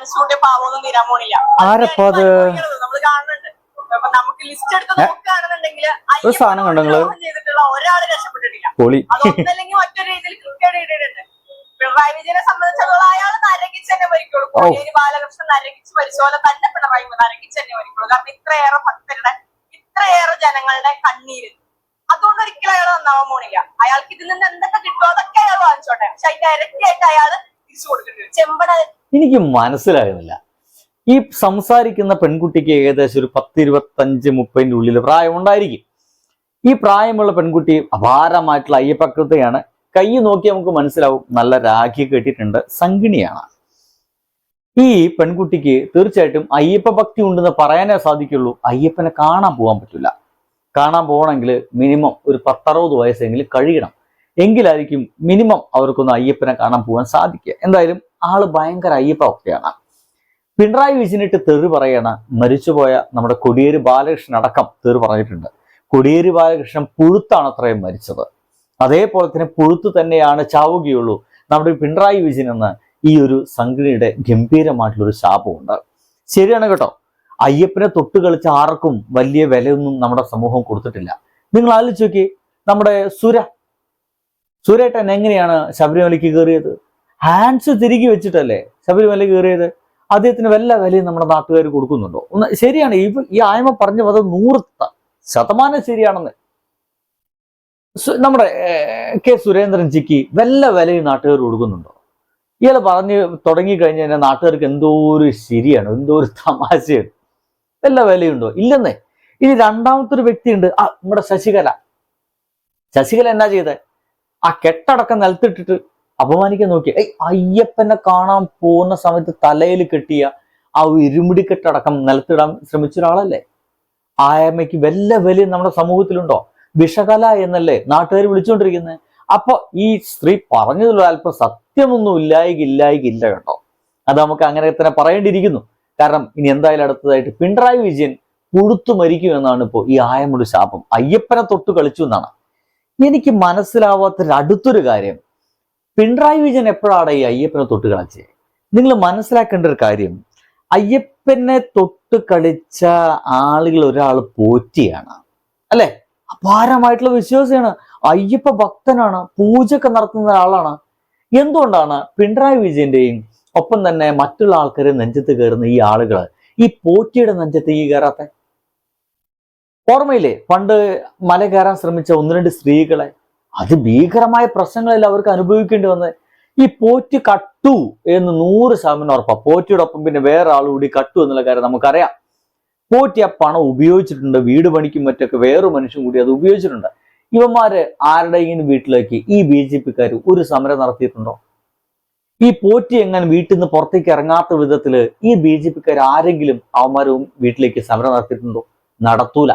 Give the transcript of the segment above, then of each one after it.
മനസ്സുകൊണ്ട് പാവമൊന്നും തീരാൻ പോണില്ല. ആരപ്പോ അത്? നമ്മൾ കാണുന്നുണ്ട്. നമുക്ക് ലിസ്റ്റ് എടുത്ത് നോക്കുകയാണെന്നുണ്ടെങ്കിൽ ഒരു സാധനം കണ്ടോ നിങ്ങൾ? ചെയ്തിട്ടുള്ള ഒരാൾ രക്ഷപ്പെട്ടിട്ടില്ല. അതൊന്നല്ലെങ്കിൽ മറ്റൊരു രീതിയിൽ കൃത്യമായിട്ട് ഇട്ടിട്ടുണ്ട്. പിണറായി വിജയനെ സംബന്ധിച്ചിടത്തോളം അയാൾ നരകിച്ച് തന്നെ മരിക്കുള്ളൂ. കോടിയേരി ബാലകൃഷ്ണൻ നരകിച്ച് മരിച്ചോലെ തന്നെ പിണറായി നരകിച്ച് തന്നെ മരിക്കുള്ളൂ. കാരണം ഇത്രയേറെ ഭക്തരുടെ ഇത്രയേറെ ജനങ്ങളുടെ കണ്ണീര്. അതുകൊണ്ട് ഒരിക്കലും അയാൾ നന്നാവാൻ പോണില്ല. അയാൾക്ക് ഇതിൽ നിന്ന് എന്തൊക്കെ കിട്ടുമോ അതൊക്കെ അയാൾ വാങ്ങിച്ചോട്ടെ. പക്ഷെ അതിന്റെ ഇരട്ടിയായിട്ട് അയാൾ എനിക്ക് മനസ്സിലാകുന്നില്ല. ഈ സംസാരിക്കുന്ന പെൺകുട്ടിക്ക് ഏകദേശം ഒരു പത്ത് ഇരുപത്തഞ്ച് മുപ്പതിന്റെ ഉള്ളിൽ പ്രായമുണ്ടായിരിക്കും ഈ പ്രായമുള്ള പെൺകുട്ടി അപാരമായിട്ടുള്ള അയ്യപ്പക്രതയാണ് കൈ നോക്കി നമുക്ക് മനസ്സിലാവും. നല്ല രാഖി കെട്ടിയിട്ടുണ്ട്. സംഗിണിയാണ്. ഈ പെൺകുട്ടിക്ക് തീർച്ചയായിട്ടും അയ്യപ്പ ഭക്തി ഉണ്ടെന്ന് പറയാനേ സാധിക്കുള്ളൂ. അയ്യപ്പനെ കാണാൻ പോകാൻ പറ്റില്ല. കാണാൻ പോകണമെങ്കിൽ മിനിമം ഒരു പത്തറുപത് വയസ്സെങ്കിലും കഴിയണം. എങ്കിലായിരിക്കും മിനിമം അവർക്കൊന്ന് അയ്യപ്പനെ കാണാൻ പോകാൻ സാധിക്കുക. എന്തായാലും ആൾ ഭയങ്കര അയ്യപ്പ ഒക്കെയാണ് പിണറായി വിജയനിട്ട് തെറി പറയണ. മരിച്ചുപോയ നമ്മുടെ കൊടിയേരി ബാലകൃഷ്ണൻ അടക്കം തെറി പറഞ്ഞിട്ടുണ്ട്. കൊടിയേരി ബാലകൃഷ്ണൻ പുഴുത്താണ് അത്രയും മരിച്ചത്. അതേപോലെ തന്നെ പുഴുത്ത് തന്നെയാണ് ചാവുകയുള്ളൂ. നമ്മുടെ പിണറായി വിജയൻ എന്ന് ഈ ഒരു സംഘടനയുടെ ഗംഭീരമായിട്ടുള്ള ഒരു ശാപമുണ്ട്. ശരിയാണ് കേട്ടോ. അയ്യപ്പനെ തൊട്ട് കളിച്ച ആർക്കും വലിയ വിലയൊന്നും നമ്മുടെ സമൂഹം കൊടുത്തിട്ടില്ല. നിങ്ങൾ ആലോചിച്ച് നോക്കി നമ്മുടെ സുര സുരേട്ടൻ എങ്ങനെയാണ് ശബരിമലയ്ക്ക് കയറിയത്? ഹാൻഡ്സ് തിരികെ വെച്ചിട്ടല്ലേ ശബരിമല കയറിയത്? അദ്ദേഹത്തിന് വല്ല വിലയും നമ്മുടെ നാട്ടുകാർ കൊടുക്കുന്നുണ്ടോ? ഒന്ന് ശരിയാണ് ഈ ഈ ആയ്മ പറഞ്ഞ അത് നൂറ് ശതമാനം ശരിയാണെന്ന്. നമ്മുടെ കെ സുരേന്ദ്രൻ ചിക്കി വല്ല വിലയും നാട്ടുകാർ കൊടുക്കുന്നുണ്ടോ? ഇയാൾ പറഞ്ഞ് തുടങ്ങി കഴിഞ്ഞ് കഴിഞ്ഞാൽ നാട്ടുകാർക്ക് എന്തോ ഒരു ശരിയാണ് എന്തോ ഒരു തമാശയാണ്. വല്ല വിലയുണ്ടോ? ഇല്ലെന്നേ. ഇനി രണ്ടാമത്തെ ഒരു വ്യക്തിയുണ്ട്. ആ നമ്മുടെ ശശികല. ശശികല എന്നാ ചെയ്തേ? ആ കെട്ടടക്കം നിലത്തിട്ടിട്ട് അപമാനിക്കാൻ നോക്കി അയ്യപ്പനെ കാണാൻ പോകുന്ന സമയത്ത് തലയിൽ കെട്ടിയ ആ ഇരുമുടി കെട്ടടക്കം നിലത്തിടാൻ ശ്രമിച്ച ഒരാളല്ലേ ആയമ്മയ്ക്ക് വല്ല വലിയ നമ്മുടെ സമൂഹത്തിലുണ്ടോ? വിഷകല എന്നല്ലേ നാട്ടുകാർ വിളിച്ചുകൊണ്ടിരിക്കുന്നത് അപ്പൊ ഈ സ്ത്രീ പറഞ്ഞതുള്ള അല്പം സത്യമൊന്നും ഇല്ലായിക ഇല്ല കേട്ടോ. അത് നമുക്ക് അങ്ങനെ തന്നെ പറയേണ്ടിയിരിക്കുന്നു. കാരണം ഇനി എന്തായാലും അടുത്തതായിട്ട് പിണറായി വിജയൻ പുഴുത്തു മരിക്കും എന്നാണ് ഇപ്പോൾ ഈ ആയമ്മയുടെ ശാപം. അയ്യപ്പനെ തൊട്ട് കളിച്ചു എന്നാണ്. എനിക്ക് മനസ്സിലാവാത്തൊരു അടുത്തൊരു കാര്യം. പിണറായി വിജയൻ എപ്പോഴാണ് ഈ അയ്യപ്പനെ തൊട്ട് കളിച്ചത് നിങ്ങൾ മനസ്സിലാക്കേണ്ട ഒരു കാര്യം. അയ്യപ്പനെ തൊട്ട് കളിച്ച ആളുകൾ ഒരാൾ പോറ്റിയാണ്. അല്ലെ? അപാരമായിട്ടുള്ള വിശ്വാസിയാണ്. അയ്യപ്പ ഭക്തനാണ്. പൂജയൊക്കെ നടത്തുന്ന ഒരാളാണ്. എന്തുകൊണ്ടാണ് പിണറായി വിജയന്റെയും ഒപ്പം തന്നെ മറ്റുള്ള ആൾക്കാരെ നെഞ്ചത്ത് കയറുന്ന ഈ ആളുകൾ ഈ പോറ്റിയുടെ നെഞ്ചത്ത് ഈ കയറാത്ത? ഓർമ്മയില്ലേ? പണ്ട് മല കയറാൻ ശ്രമിച്ച ഒന്ന് രണ്ട് സ്ത്രീകളെ. അത് ഭീകരമായ പ്രശ്നങ്ങളല്ല അവർക്ക് അനുഭവിക്കേണ്ടി വന്നത് ഈ പോറ്റ് കട്ടു എന്ന് നൂറ് ശതമാനം ഉറപ്പാ. പോറ്റിയുടെ ഒപ്പം പിന്നെ വേറെ ആൾ കൂടി കട്ടു എന്നുള്ള കാര്യം നമുക്കറിയാം. പോറ്റി ആ പണം ഉപയോഗിച്ചിട്ടുണ്ട് വീട് പണിക്കും മറ്റൊക്കെ വേറൊരു മനുഷ്യൻ കൂടി അത് ഉപയോഗിച്ചിട്ടുണ്ട്. ഇവന്മാര് ആരുടെയെങ്കിലും വീട്ടിലേക്ക്? ഈ ബി ജെ പിക്കാർ ഒരു സമരം നടത്തിയിട്ടുണ്ടോ? ഈ പോറ്റി എങ്ങനെ വീട്ടിൽ നിന്ന് പുറത്തേക്ക് ഇറങ്ങാത്ത വിധത്തിൽ ഈ ബി ജെ പിക്കാർ ആരെങ്കിലും അവന്മാരും വീട്ടിലേക്ക് സമരം നടത്തിയിട്ടുണ്ടോ? നടത്തൂല.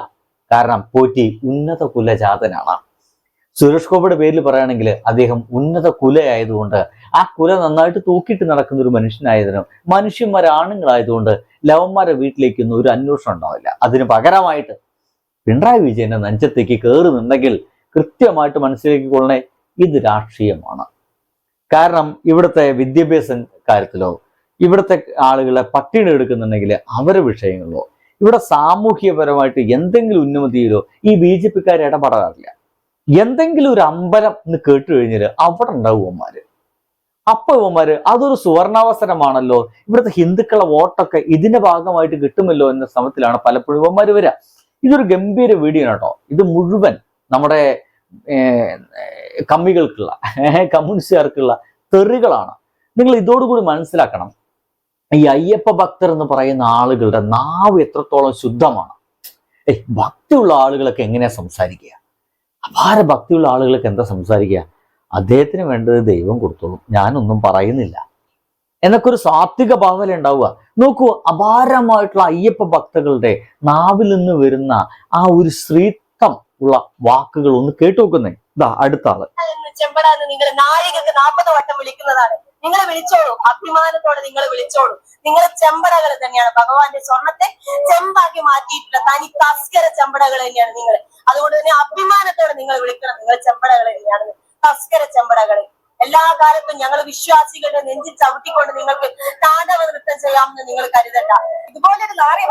കാരണം പോറ്റി ഉന്നത കുലജാതനാണ്. സുരേഷ് ഗോപിയുടെ പേരിൽ പറയുകയാണെങ്കിൽ അദ്ദേഹം ഉന്നത കുലയായതുകൊണ്ട് ആ കുല നന്നായിട്ട് തൂക്കിയിട്ട് നടക്കുന്ന ഒരു മനുഷ്യനായതിനും മനുഷ്യന്മാർ ആണുങ്ങളായതുകൊണ്ട് ലവന്മാരെ വീട്ടിലേക്കൊന്നും ഒരു അന്വേഷണം ഉണ്ടാവില്ല. അതിന് പകരമായിട്ട് പിണറായി വിജയന്റെ നെഞ്ചത്തേക്ക് നിന്നെങ്കിൽ കൃത്യമായിട്ട് മനസ്സിലേക്ക് കൊള്ളണേ ഇത് രാഷ്ട്രീയമാണ്. കാരണം ഇവിടുത്തെ വിദ്യാഭ്യാസ കാര്യത്തിലോ ഇവിടുത്തെ ആളുകളെ പട്ടിണി എടുക്കുന്നുണ്ടെങ്കിൽ അവരെ വിഷയങ്ങളിലോ ഇവിടെ സാമൂഹ്യപരമായിട്ട് എന്തെങ്കിലും ഉന്നമതിയിലോ ഈ ബി ജെ പിക്കാർ ഇടപെടാറില്ല. എന്തെങ്കിലും ഒരു അമ്പലം എന്ന് കേട്ടു കഴിഞ്ഞാൽ അവിടെ ഉണ്ടാവും ഇവന്മാര്. അപ്പൊ ഇവന്മാര് അതൊരു സുവർണാവസരമാണല്ലോ. ഇവിടുത്തെ ഹിന്ദുക്കളെ വോട്ടൊക്കെ ഇതിന്റെ ഭാഗമായിട്ട് കിട്ടുമല്ലോ എന്ന ശ്രമത്തിലാണ് പലപ്പോഴും ഇവന്മാര് വരിക. ഇതൊരു ഗംഭീര വീഡിയോ കേട്ടോ. ഇത് മുഴുവൻ നമ്മുടെ കമ്മികൾക്കുള്ള കമ്മ്യൂണിസ്റ്റുകാർക്കുള്ള തെറികളാണ്. നിങ്ങൾ ഇതോടുകൂടി മനസ്സിലാക്കണം. ഈ അയ്യപ്പ ഭക്തർ എന്ന് പറയുന്ന ആളുകളുടെ നാവ് എത്രത്തോളം ശുദ്ധമാണ്. ഏയ് ഭക്തിയുള്ള ആളുകളൊക്കെ എങ്ങനെയാ സംസാരിക്കുക? അപാര ഭക്തിയുള്ള ആളുകളൊക്കെ എന്താ സംസാരിക്കുക? അദ്ദേഹത്തിന് വേണ്ടത് ദൈവം കൊടുത്തോളും. ഞാനൊന്നും പറയുന്നില്ല. എന്നൊക്കെ ഒരു സാത്വിക ഭാവന ഉണ്ടാവുക. നോക്കൂ അപാരമായിട്ടുള്ള അയ്യപ്പ ഭക്തകളുടെ നാവിൽ നിന്ന് വരുന്ന ആ ഒരു ശ്രീത്വം ഉള്ള വാക്കുകൾ ഒന്ന് കേട്ടു നോക്കുന്നേ. ഇതാ അടുത്ത ആൾ. എന്ന് ചെമ്പട എന്ന് നിങ്ങൾ നാഴികക്ക് നാൽപ്പത് വട്ടം വിളിക്കുന്നതാണ്. നിങ്ങൾ വിളിച്ചോളൂ. അഭിമാനത്തോടെ നിങ്ങൾ വിളിച്ചോളൂ. നിങ്ങൾ ചെമ്പടകൾ തന്നെയാണ്. ഭഗവാന്റെ സ്വർണത്തെ ചെമ്പാക്കി മാറ്റിയിട്ടുള്ള തനി തസ്കര ചെമ്പടകൾ തന്നെയാണ് നിങ്ങൾ അതുകൊണ്ട് തന്നെ അഭിമാനത്തോടെ നിങ്ങൾ വിളിക്കണം. നിങ്ങൾ ചെമ്പടകൾ തന്നെയാണ്. തസ്കര ചെമ്പടകൾ. എല്ലാ കാലത്തും ഞങ്ങൾ വിശ്വാസികളുടെ നെഞ്ചിൽ ചവിട്ടിക്കൊണ്ട് നിങ്ങൾക്ക് താണ്ഡവ നൃത്തം ചെയ്യാമെന്ന് നിങ്ങൾ കരുതണ്ട. ഇതുപോലൊരു നാറി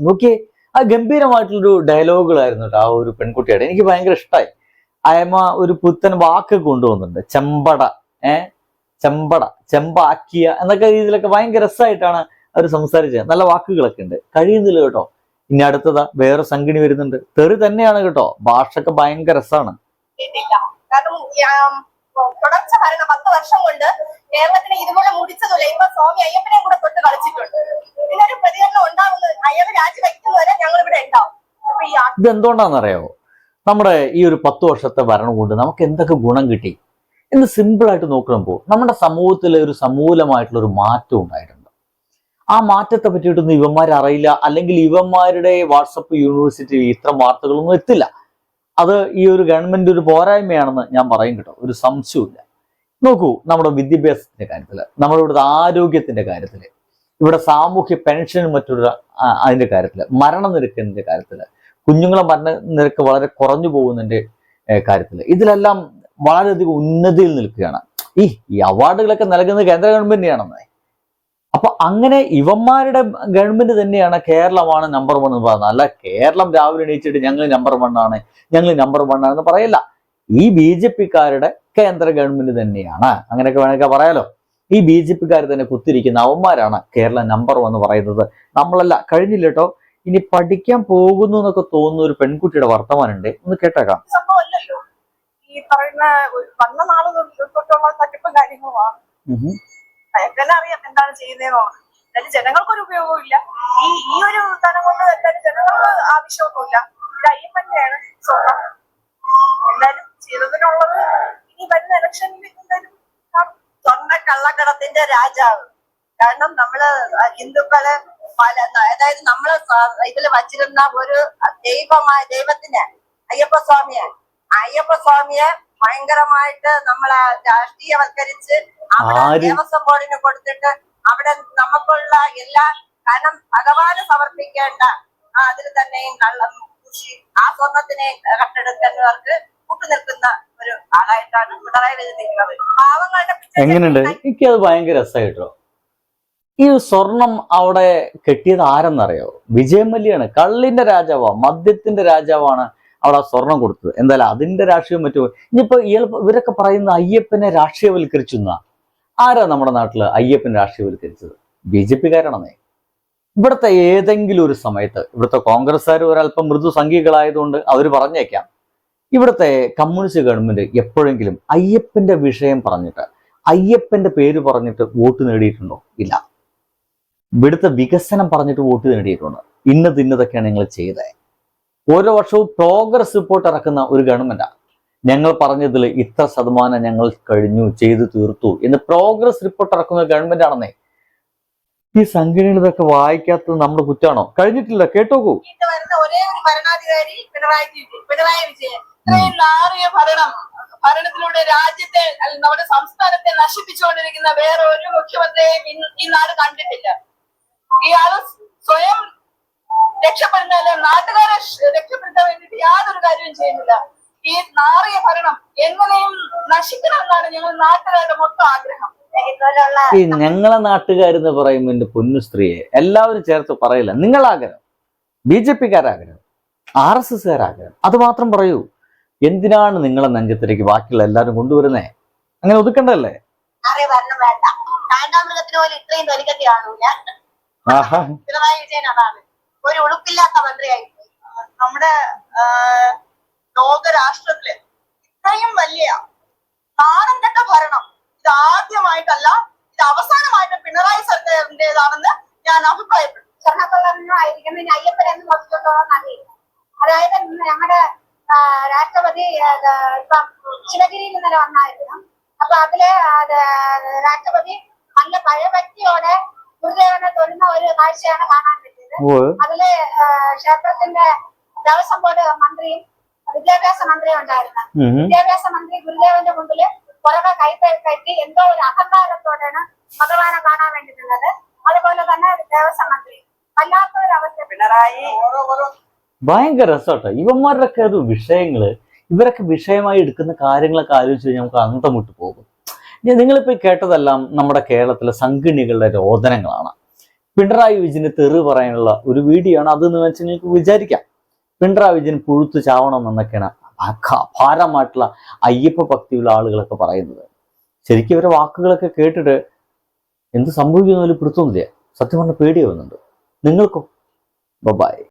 നോക്കിയേ ആ ഗംഭീരമായിട്ടുള്ളൊരു ഡയലോഗുകളായിരുന്നു ആ ഒരു പെൺകുട്ടിയുടെ. എനിക്ക് ഭയങ്കര ഇഷ്ടമായി അയമ ഒരു പുത്തൻ വാക്ക് കൊണ്ടുവന്നിട്ടുണ്ട്. ചെമ്പട. ഏ? ചെമ്പട ചെമ്പാക്കിയ എന്നൊക്കെ രീതിയിലൊക്കെ ഭയങ്കര രസമായിട്ടാണ് അവർ സംസാരിച്ചത്. നല്ല വാക്കുകളൊക്കെ ഉണ്ട്. കഴിയുന്നില്ല കേട്ടോ. ഇനി അടുത്തതാ വേറെ സംഘിണി വരുന്നുണ്ട്. തെറി തന്നെയാണ് കേട്ടോ. ഭാഷയൊക്കെ ഭയങ്കര രസമാണ്. തുടർച്ച ഭരണം പത്ത് വർഷം കൊണ്ട് കേരളത്തിനെ ഇതുപോലെ മുടിച്ചതില്ല. ഇപ്പൊ സ്വാമി അയ്യപ്പനെ കൂടെ തൊട്ട് കളിച്ചിട്ടുണ്ട്. ഇതിനൊരു പ്രതികരണം ഉണ്ടാവുന്നത് അയ്യപ്പ രാജിവെക്കുന്നവരെ ഞങ്ങൾ ഇവിടെ ഉണ്ടാവും. ഇതെന്തുകൊണ്ടാണെന്നറിയാവോ? നമ്മുടെ ഈ ഒരു പത്ത് വർഷത്തെ ഭരണം കൊണ്ട് നമുക്ക് എന്തൊക്കെ ഗുണം കിട്ടി? എന്ന് സിമ്പിളായിട്ട് നോക്കുമ്പോൾ നമ്മുടെ സമൂഹത്തിലെ ഒരു സമൂലമായിട്ടുള്ള ഒരു മാറ്റം ഉണ്ടായിട്ടുണ്ട്. ആ മാറ്റത്തെ പറ്റിയിട്ടൊന്നും ഇവന്മാർ അറിയില്ല. അല്ലെങ്കിൽ ഇവന്മാരുടെ വാട്സപ്പ് യൂണിവേഴ്സിറ്റി ഇത്ര വാർത്തകളൊന്നും എത്തില്ല. അത് ഈ ഒരു ഗവൺമെന്റ് ഒരു പോരായ്മയാണെന്ന് ഞാൻ പറയും കേട്ടോ. ഒരു സംശയമില്ല നോക്കൂ നമ്മുടെ വിദ്യാഭ്യാസത്തിന്റെ കാര്യത്തിൽ നമ്മുടെ ഇവിടുത്തെ ആരോഗ്യത്തിന്റെ കാര്യത്തിൽ ഇവിടെ സാമൂഹ്യ പെൻഷൻ മറ്റൊരു അതിന്റെ കാര്യത്തിൽ മരണനിരക്കിന്റെ കാര്യത്തിൽ കുഞ്ഞുങ്ങളെ മരണ നിരക്ക് വളരെ കുറഞ്ഞു പോകുന്നതിന്റെ കാര്യത്തിൽ ഇതിലെല്ലാം വളരെയധികം ഉന്നതിയിൽ നിൽക്കുകയാണ്. ഈ ഈ അവാർഡുകളൊക്കെ നൽകുന്നത് കേന്ദ്ര ഗവൺമെന്റിനെയാണെന്ന് അപ്പൊ അങ്ങനെ ഇവന്മാരുടെ ഗവൺമെന്റ് തന്നെയാണ് കേരളമാണ് നമ്പർ വൺ എന്ന് പറയുന്നത്. അല്ല കേരളം രാവിലെ എണീച്ചിട്ട് ഞങ്ങൾ നമ്പർ വൺ ആണ് ഞങ്ങൾ നമ്പർ വൺ ആണെന്ന് പറയില്ല. ഈ ബി ജെ പിക്കാരുടെ കേന്ദ്ര ഗവൺമെന്റ് തന്നെയാണ്. അങ്ങനെയൊക്കെ വേണമെങ്കിൽ പറയാലോ. ഈ ബി ജെ പിക്കാർ തന്നെ കുത്തിരിക്കുന്ന അവന്മാരാണ് കേരള നമ്പർ വൺ എന്ന് പറയുന്നത്. നമ്മളല്ല കഴിഞ്ഞില്ല കേട്ടോ. ഇനി പഠിക്കാൻ പോകുന്നു എന്നൊക്കെ തോന്നുന്ന ഒരു പെൺകുട്ടിയുടെ വർത്തമാനുണ്ട് ഒന്ന് കേട്ടേക്കാം. ഈ പറയുന്ന വന്ന നാൾ തൊട്ടുള്ള തട്ടിപ്പും കാര്യങ്ങളുമാണ്. അയാൾക്ക് തന്നെ അറിയാം എന്താണ് ചെയ്യുന്നതെന്നുള്ളത്. എന്തായാലും ജനങ്ങൾക്കൊരു ഉപയോഗവും ഇല്ല. ഈ ഈ ഒരു തരം കൊണ്ട് എന്തായാലും ജനങ്ങൾക്ക് ആവശ്യമൊന്നുമില്ല. ഇത് അയ്യപ്പന്റെയാണ് സ്വർണം എന്തായാലും ചെയ്തതിനുള്ളത് ഇനി വരുന്ന ഇലക്ഷനിൽ എന്തായാലും. സ്വർണ കള്ളക്കടത്തിന്റെ രാജാവ്. കാരണം നമ്മൾ ഹിന്ദുക്കൾ പല അതായത് നമ്മൾ ഇതിൽ വച്ചിരുന്ന ഒരു ദൈവമായ ദൈവത്തിനെ അയ്യപ്പ സ്വാമിയെ അയ്യപ്പ സ്വാമിയെ ഭയങ്കരമായിട്ട് നമ്മളെ രാഷ്ട്രീയവൽക്കരിച്ച് അവിടെ? ദേവസ്വം ബോർഡിന് കൊടുത്തിട്ട് അവിടെ നമുക്കുള്ള എല്ലാ ധനം ഭഗവാന് സമർപ്പിക്കേണ്ട അതിൽ തന്നെയും കള്ളം കൃഷി ആ സ്വർണത്തിനെ കട്ടെടുക്കുന്നവർക്ക് കൂട്ടുനിൽക്കുന്ന ഒരു ആളായിട്ടാണ് പിണറായി വിജയൻ നിൽക്കുന്നത്. പാവങ്ങളുടെ എങ്ങനെയുണ്ട്? എനിക്ക് അത് ഭയങ്കര രസമായിട്ടോ ഈ സ്വർണം അവിടെ കെട്ടിയത് ആരെന്നറിയോ? വിജയമല്ലിയാണ് കള്ളിന്റെ രാജാവാ മദ്യത്തിന്റെ രാജാവാണ് അവിടെ ആ സ്വർണം കൊടുത്തത്. എന്തായാലും അതിന്റെ രാഷ്ട്രീയം മറ്റു ഇനിയിപ്പോ ഇവരൊക്കെ പറയുന്ന അയ്യപ്പനെ രാഷ്ട്രീയവൽക്കരിച്ചു എന്നാ? ആരാ നമ്മുടെ നാട്ടിൽ അയ്യപ്പൻ രാഷ്ട്രീയവൽക്കരിച്ചത്? ബി ജെ പിക്കാരാണെന്നേ. ഇവിടുത്തെ ഏതെങ്കിലും ഒരു സമയത്ത് ഇവിടുത്തെ കോൺഗ്രസ്സുകാർ ഒരല്പം മൃദു സംഘികളായതുകൊണ്ട് അവർ പറഞ്ഞേക്കാം. ഇവിടുത്തെ കമ്മ്യൂണിസ്റ്റ് ഗവൺമെന്റ് എപ്പോഴെങ്കിലും അയ്യപ്പന്റെ വിഷയം പറഞ്ഞിട്ട് അയ്യപ്പന്റെ പേര് പറഞ്ഞിട്ട് വോട്ട് നേടിയിട്ടുണ്ടോ? ഇല്ല. ഇവിടുത്തെ വികസനം പറഞ്ഞിട്ട് വോട്ട് നേടിയിട്ടുണ്ട്? ഇന്നത് ഇന്നതൊക്കെയാണ് നിങ്ങൾ ചെയ്തത്. ഓരോ വർഷവും പ്രോഗ്രസ് റിപ്പോർട്ട് ഇറക്കുന്ന ഒരു ഗവൺമെന്റാണ് ഞങ്ങൾ പറഞ്ഞതിൽ ഇത്ര ശതമാനം ഞങ്ങൾ കഴിഞ്ഞു ചെയ്തു തീർത്തു എന്ന് പ്രോഗ്രസ് റിപ്പോർട്ട് ഇറക്കുന്ന ഗവൺമെന്റ് ആണെന്നേ. ഈ സംഘടനകൾ ഇതൊക്കെ വായിക്കാത്തത് നമ്മുടെ കുറ്റാണോ? കഴിഞ്ഞിട്ടില്ല കേട്ടോക്കൂ. ഭരണാധികാരി പിണറായി പിണറായി വിജയൻ. ഇത്രയും നാറിയ ഭരണം ഭരണത്തിലൂടെ രാജ്യത്തെ നമ്മുടെ സംസ്ഥാനത്തെ നശിപ്പിച്ചുകൊണ്ടിരിക്കുന്ന വേറെ ഒരു മുഖ്യമന്ത്രിയെയും ഈ നാട് കണ്ടിട്ടില്ല. ഇയാൾ സ്വയം രക്ഷപ്പെടുന്നതല്ല നാട്ടുകാരെ രക്ഷപ്പെടുത്താൻ വേണ്ടിയിട്ട് യാതൊരു കാര്യവും ചെയ്യുന്നില്ല. ഈ നാറിയ ഭരണം എങ്ങനെയും നശിക്കണം എന്നാണ് ഞങ്ങൾ നാട്ടുകാരുടെ മൊത്തം ആഗ്രഹം. ഈ ഞങ്ങളെ നാട്ടുകാരെന്ന് പറയുമ്പോൾ എന്റെ പൊന്നു സ്ത്രീയെ എല്ലാവരും ചേർത്ത് പറയില്ല. നിങ്ങളാഗ്രഹം. ബി ജെ പിക്കാരാഗ്രഹം. ആർ എസ് എസ്കാരാഗ്രഹം അത് മാത്രം പറയൂ. എന്തിനാണ് നിങ്ങളെ നെഞ്ചത്തിലേക്ക് ബാക്കിയുള്ള എല്ലാവരും കൊണ്ടുവരുന്നേ? അങ്ങനെ ഒതുക്കണ്ടല്ലേ? ഇത്രയും തൊലിക്കത്തി കാണൂല ആഹാ. പിണറായി വിജയൻ അതാണ്. ഒരു ഉളുപ്പില്ലാത്ത മന്ത്രിയായി. നമ്മുടെ ലോകരാഷ്ട്രത്തിൽ ലോക രാഷ്ട്രത്തിൽ ഇത്രയും വലിയ നാണം ഭരണം ഇത് ആദ്യമായിട്ടല്ല ഇത് അവസാനമായിട്ട് പിണറായി സർക്കാരിന്റേതാണെന്ന് ഞാൻ അഭിപ്രായപ്പെടുന്നു പിന്നെ അയ്യപ്പൻ എന്ന് അറിയില്ല. അതായത് ഞങ്ങളുടെ രാഷ്ട്രപതി ഇപ്പം ശിവഗിരിയിൽ ഇന്നലെ വന്നായിരുന്നു. അപ്പൊ അതിൽ അത് രാഷ്ട്രപതി നല്ല പഴയ വ്യക്തിയോടെ ഗുരുദേവനെ തൊഴുന്ന ഒരു കാഴ്ചയാണ് കാണാൻ അതിൽ ക്ഷേത്രത്തിന്റെ ദേവസ്വം ബോർഡ് മന്ത്രിയും വിദ്യാഭ്യാസ മന്ത്രിയും ഉണ്ടായിരുന്നു. വിദ്യാഭ്യാസ മന്ത്രി ഗുരുദേവന്റെ മുമ്പിൽ പുറകെ കൈ കയറ്റി എന്തോ ഒരു അഹങ്കാരത്തോടെയാണ് ഭഗവാനെ കാണാൻ വേണ്ടിയിട്ടുള്ളത് അതുപോലെ തന്നെ ദേവസ്വം മന്ത്രി. വല്ലാത്തൊരവസ്ഥ. പിണറായി. ഭയങ്കര രസമാട്ടോ ഇവന്മാരുടെയൊക്കെ ഒരു വിഷയങ്ങൾ ഇവരൊക്കെ വിഷയമായി എടുക്കുന്ന കാര്യങ്ങളൊക്കെ ആലോചിച്ച് കഴിഞ്ഞാൽ നമുക്ക് അന്തം വിട്ടു പോകും. ഞാൻ നിങ്ങളിപ്പോൾ കേട്ടതെല്ലാം നമ്മുടെ കേരളത്തിലെ സംഘിണികളുടെ രോദനങ്ങളാണ്. പിണറായി വിജയന് തെറി പറയാനുള്ള ഒരു വീഡിയോ ആണ് അതെന്ന് വെച്ചാൽ നിങ്ങൾക്ക് വിചാരിക്കാം. പിണറായി വിജയൻ പുഴുത്തു ചാവണം എന്നൊക്കെയാണ് അപാരമായിട്ടുള്ള അയ്യപ്പ ഭക്തിയുള്ള ആളുകളൊക്കെ പറയുന്നത്. ശരിക്കും ഇവരെ വാക്കുകളൊക്കെ കേട്ടിട്ട് എന്ത് സംഭവിക്കുന്ന പോലും പിടുത്തൊന്നുമില്ല സത്യം പറഞ്ഞ പേടിയാവുന്നുണ്ട് നിങ്ങൾക്കോ? ബൈ